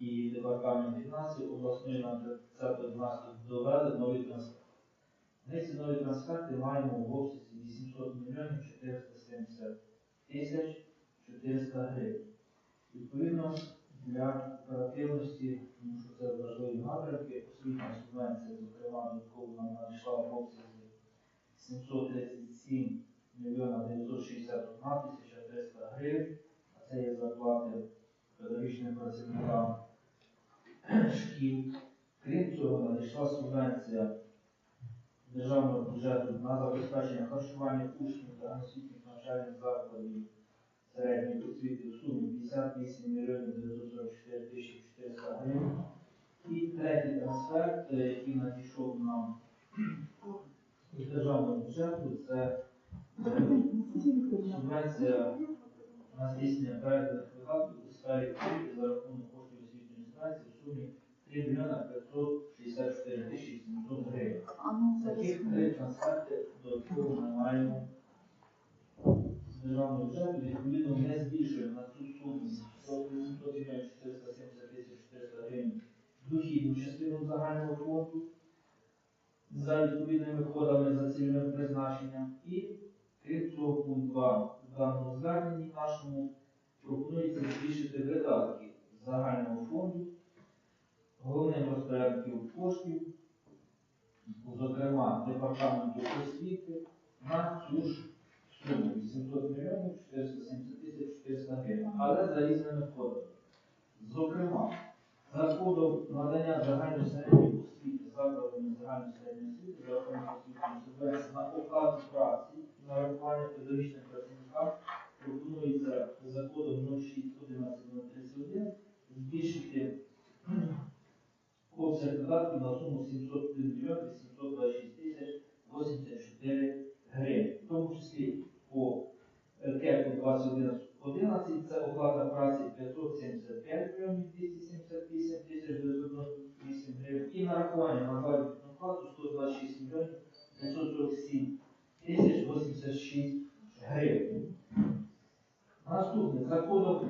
і департамент фінансів обласної на 30 довели нові трансферти. Ми ці нові трансферти маємо в обсязі 800 мільйонів 470 тисяч 400 гривень. Відповідно, для оперативності, тому що це важливі напрямки, освітня субвенція, зокрема, додатково нам надійшла в обсязі 737 мільйона 961 тисяча 300 гривень, а це є зарплати педагогічним працівникам шкіл. Крім цього, надійшла субвенція державного бюджету на забезпечення харчування учнів загальноосвітніх навчальних закладів середньої освіти в сумі 58 мільйонів 944 тисячі 400 гривень. І третій трансфер, який надійшов нам з державного бюджету, це е, субвенція на здійснення проєктних видатків у сфері за рахунок коштів освітньої в сумі 3 мільйона 564 тисячі 700 гривень. Ну. Таких три трансферти додатково ми маємо з державного бюджету, відповідно не збільшуємо на цю суму 800 мільйонів 470 тисяч 400 гривень дохідну частину загального фонду за відповідними кодами за цільовим призначенням. І крім цього, пункт 2 в даному зверненні нашому пропонується збільшити видатки загального фонду головним розпорядником коштів зокрема департаменту освіти, на цю ж суму 800 мільйонів 470 тисяч 400 гривень, але за різними кодами. Зокрема, за кодом надання загальної середньої освіти закладами загальної середньої освіти за рахунок освітньої субвенції на оплату праці і нарахування педагогічним працівникам пропонується за кодом 061131 збільшити обсяг видатків на суму 701 мільйон 826 тисяч 84 гривень. В тому числі по кеку 2111 це оплата праці 575 мільйонів 278 тисяч 998 гривень і нарахування на заробітну плату 126 мільйонів 547 тисяч 86 гривень. Наступне законом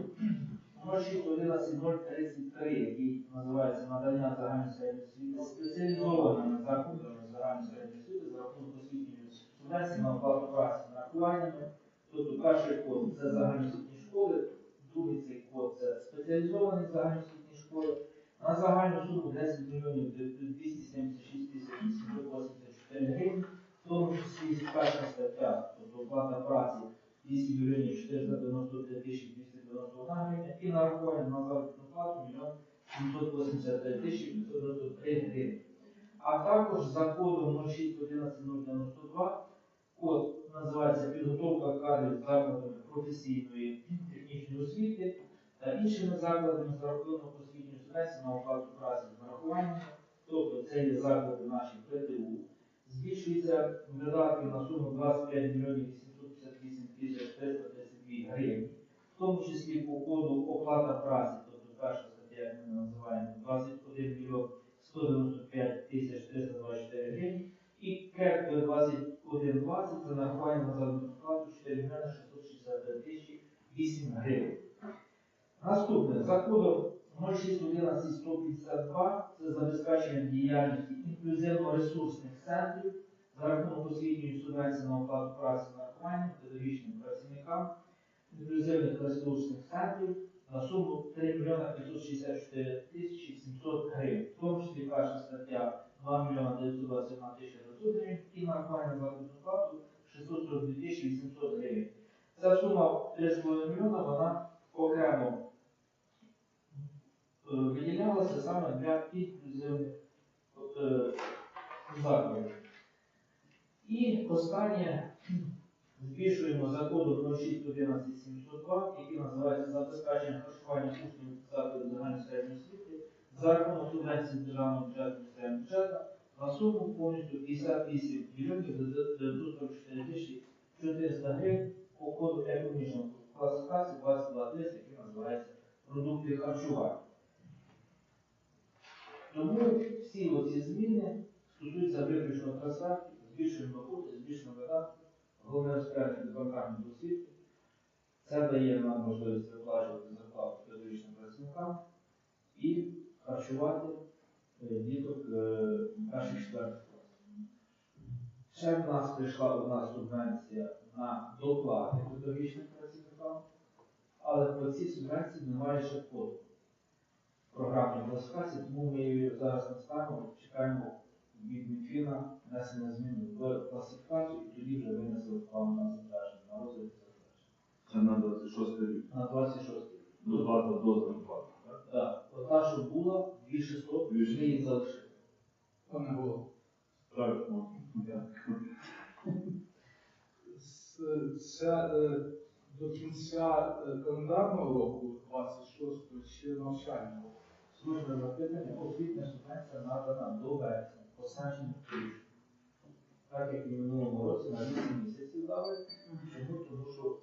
0611-033, який називається надання загальної середньої освіти спеціалізованими закладами загальної середньої освіти за рахунок освітньої субвенції на оплату праці з нарахуваннями. Тобто перший код це загальноосвітні школи, другий цей код це спеціалізовані загальноосвітні школи. На загальну суму 10 мільйонів 276 тисяч 784 гривень, в тому числі перша стаття, тобто оплата праці 8 мільйонів 493 тисячі 291 гривня і нарахування на заробітну плату 1 783 тисячі 593 гривні. А також за кодом 0611092 код називається підготовка кадрів закладами професійної технічної освіти та іншими закладами за рахунок освітньої субвенції на оплату праці з нарахуванням, тобто це є заклади наші ПТУ. Збільшуються видатки на суму 25 мільйонів 858 тисяч 332 гривень, в тому числі по коду оплата праці, тобто перша стаття, як ми називаємо, 21 мільйон 195 тисяч 324 гривень, і КЕП 2120 це нарахування на заробітну плату 4 мільйони 663 тисячі 8 гривень. Наступне, за кодом 0611-152 це забезпечення діяльності інклюзивно-ресурсних центрів за рахунок освітньої субвенції на оплату праці з педагогічним працівникам інклюзивних ресурсних центрів на суму 3 мільйона 564 тисячі 700 гривень. В тому числі перша стаття 2 мільйона 921 тисяча 900 гривень і за заробітну плату 642 тисячі 800 гривень. Ця сума 3,5 мільйона, вона окремо е, виділялася саме для інклюзивних е, закладів. І останнє збільшуємо за кодом 0611702, який називається забезпечення харчування учнів закладів загальної середньої освіти за рахунок субвенції державного бюджету місцевого бюджету на суму повністю 58 мільйонів 944 тисячі 400 гривень по коду економічної класифікації 2230, який називається продукти харчування. Тому всі оці зміни стосуються виключно трансфертів, збільшуємо доходи, збільшуємо видатки, головне розпорядження департаменту освіти. Це дає нам можливість виплачувати зарплату педагогічним працівникам і харчувати е, діток е, перших четвертих класів. Ще в нас прийшла одна субвенція на доплати педагогічним працівникам, але по цій субвенції немає ще коду програмної класифікації, тому ми її зараз не ставимо, чекаємо від Мінфіна внесення змін в класифікацію і тоді вже винесли план на затвердження, на розгляд затвердження. Це на 26 рік. На 26 рік. Доплата до зарплати. так? Так, ота, що була, 2600, ми її залишили. Там не було. Ну. С- Це е, до кінця е, календарного року, 26-го, чи навчального. Служба запитання, освітня субвенція надана до вересня, останній тиждень. Так як і в минулому році на 8 місяців дали. Чому? Тому що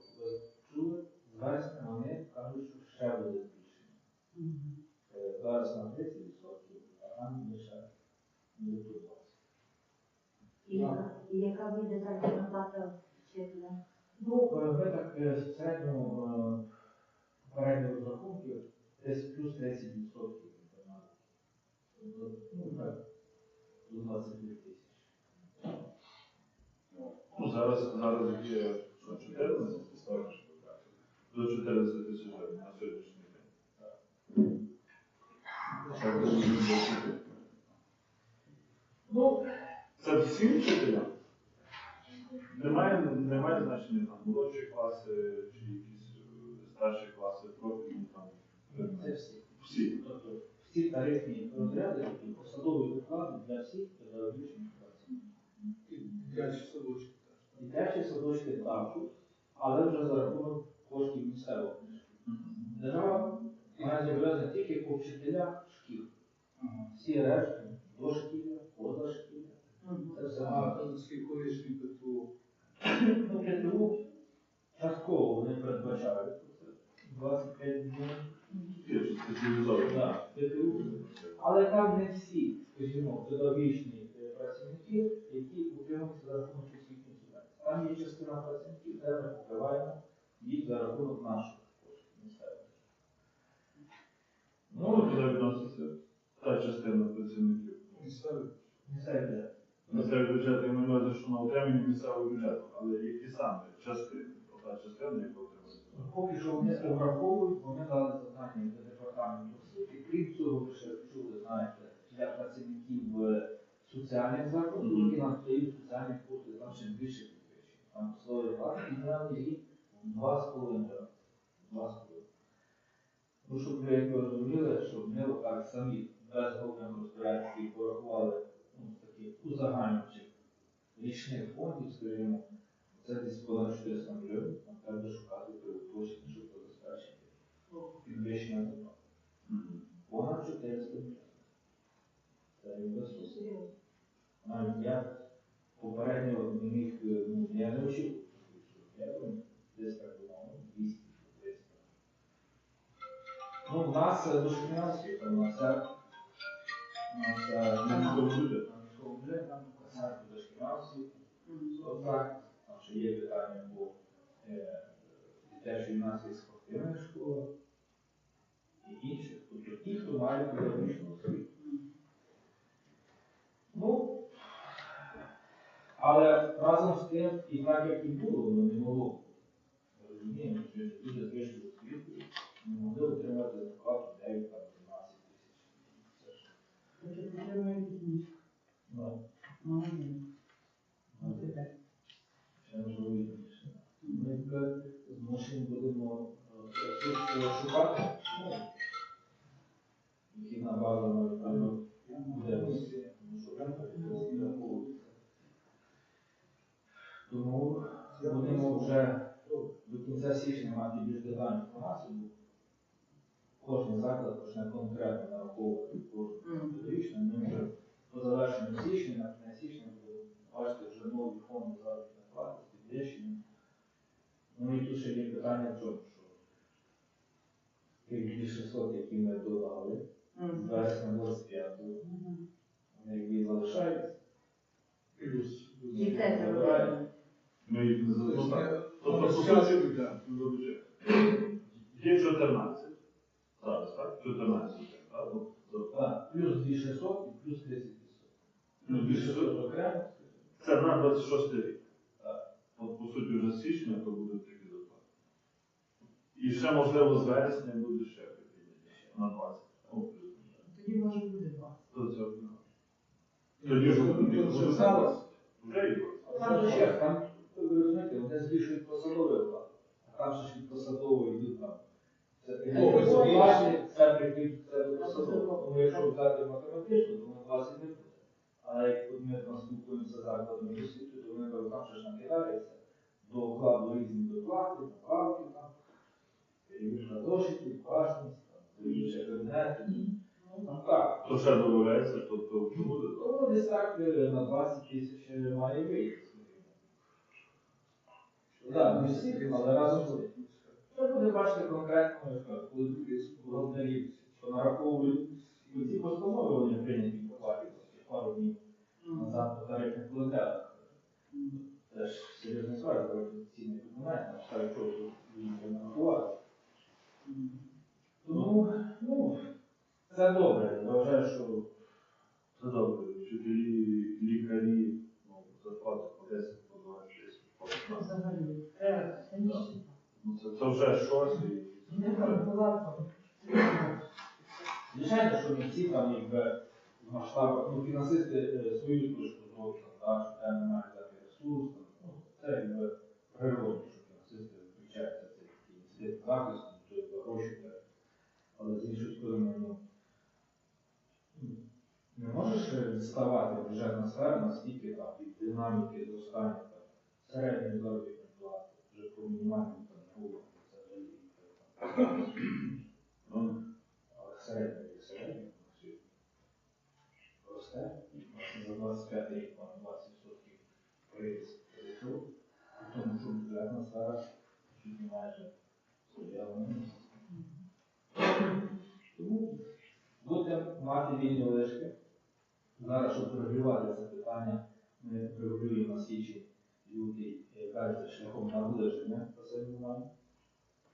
чули, з вересня вони кажуть, що ще буде збільшення. Е, Зараз на 30%, а там лише не до 20%. І яка, вийде заробітна плата вчителя? Ну, е, ми так е, в середньому е, попередні розрахунки десь плюс 30% інтернату. Ну, так, до 22 тисяч. Ну, зараз, зараз є що, 14 поставиш до 14 тисяч гривень на сьогоднішній день. Так, це буде. Ну, Це всі вчителя? Немає, немає значення там молодші класи чи якісь е, старші класи, профільні там. це всі. Всі. Всі тарифні розряди, які посадовий уклад для всіх педагогічних працівників. Дитячі садочки теж. Дитячі садочки також, але вже за рахунок коштів місцевого. Держава має зобов'язання тільки по вчителях шкіл. Всі решти дошкілля, позашкілля. Це все А скільки ПТУ? Ну, ПТУ частково вони передбачають. 25 днів. Є ж спеціалізовані. Да, ПТУ. Але там не всі, скажімо, педагогічні працівники, які утримуються за рахунок освітньої субвенції. Там є частина працівників, де ми покриваємо їх за рахунок наших коштів місцевих. Ну, туди відноситься та частина працівників. Місцевий. Місцеві бюджет. Місцевий бюджет, я маю на увазі, що на окремі місцевого бюджету, але які саме частини, та частина, яка отримується. Поки що вони обраховують, вони дали завдання до департаменту освіти. Крім цього, ви ще чули, знаєте, для працівників е, соціальних закладів, які надають соціальні послуги, там ще більше підвищення. Там слово плати підняли їх в два з половиною. Ну, щоб ви якби розуміли, що ми так самі без органів розпорядки порахували ну, такі узагальнюючих річних фондів, скажімо, це десь понад 400 мільйонів, нам треба шукати переуточення, щоб забезпечити підвищення зарплат. Мгм. Понад 400 мільйонів. Це і високо. Навіть я попередньо міг, е, ну, я не очікував, я думаю, десь так думав, ну, 200 300. Ну, в нас е, дошкільна освіта, у нас е, у нас е, дошкільна освіта. Так, ще є питання по е, дитячої юнацької спортивної школи і інших. Тобто ті, хто має педагогічну освіту. Ну, але разом з тим, і так як і було, воно не могло. Ми Розуміємо, що люди з вищою освітою не могли отримати зарплату 9 там, 12 тисяч. Це ж, ну, бачити вже нові фонди заробітної плати з. Ну і тут ще є питання в чому, що тих більше сот, які ми додали, з вересня 25-го, вони якби залишаються. Плюс. І Забираємо. Ми їх не Тобто. Тобто, по суті, Є 14. Зараз, так? 14. так? 2600 і плюс 30%. Ну, 2600 окремо. Це на 26 рік. От, по суті, вже з січня то буде такі доплати. І ще, можливо, з вересня буде ще підняття. На 20. О, плюс. Тоді може буде два. То це Тоді ж буде Тут вже є. Там ще, там, ви розумієте, вони збільшують посадовий оклад. А там же ж від посадового йдуть там. Це ось зарплати, це це до посадового. Тому якщо взяти математично, то на 20 не. Але як ми там спілкуємося з закладами освіти, то вони кажуть, там ж накидається до окладу різні доплати, надбавки там, перевірка зошитів, власність, там, перевірка кабінетів. Ну, так. То ще додається, то, то, то буде. Ну, десь так е, на 20 тисяч е, має вийти. Так, не всі, але разом буде. Це буде бачити конкретно, коли волонтерів, що нараховують ці постанови вони прийняті пару днів назад по тарифних платежах. Це ж серйозна справа, це цінний документ, на підставі чого їм нарахувати. Тому, ну, це добре. Я вважаю, що Це добре. Вчителі, лікарі, ну, зарплати по 10, по 20 тисяч. Ну, Взагалі. Це це. Ну, це, це вже щось. І... Не порахувати. Звичайно, що не всі там якби масштабах, ну, фінансисти свою точку зору, так, що треба немає взяти ресурс, ну, це якби природно, що фінансисти включаються в цей інститут захисту, то гроші треба. Але з іншої сторони, ну, не можеш е, відставати бюджетна сфера настільки там від динаміки зростання середньої заробітної плати, вже по мінімальному там не говоримо, це взагалі там, Ну, але середня є середня, все росте, власне, за 25 рік на 20% приріст тому, що бюджетна сфера чуть не майже. Тому будемо мати вільні лишки. Зараз, щоб врегулювати це питання, ми регулюємо січі люди, яка шляхом наближення посилювання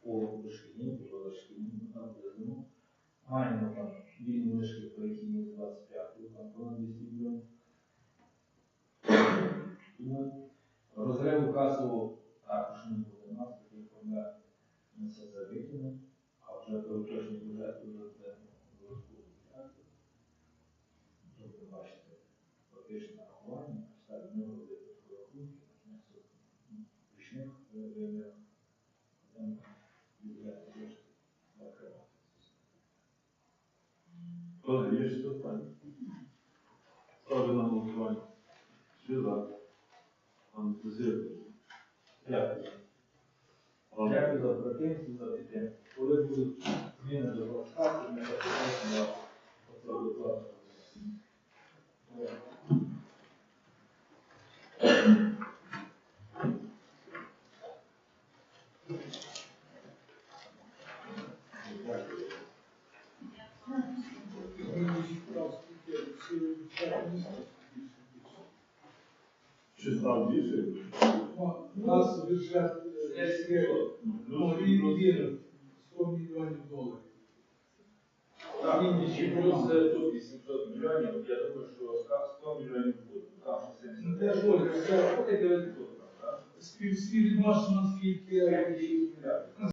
по дошкільні, по дошкільні, наближимо. Маємо там вільні лишки по якій 25, там понад 200 мільйонів. Тому розриву касову також не буде у нас, такий формат ми все це викинемо, а вже до уточнення бюджету вже буде додатково бюджет. Тобто, бачите, фактичне нарахування, ставимо не робити рахунки, річних виявляємо бюджет кошти закривати. Хто є ще питання? Ставлю на голосування. Всі за. Пан Зір. Дякую. Пан Дякую за оперативність, за підтримку. Коли будуть зміни до класифікації, ми запитаємо на оце докладно. Чи став більше? У нас бюджет е, є, ну, він є 100 мільйонів доларів. Так, і плюс е, тут 800 мільйонів, я думаю, що 100 мільйонів буде. Там що 70. Ну, теж говорю, це Буде 900, співвідношено, скільки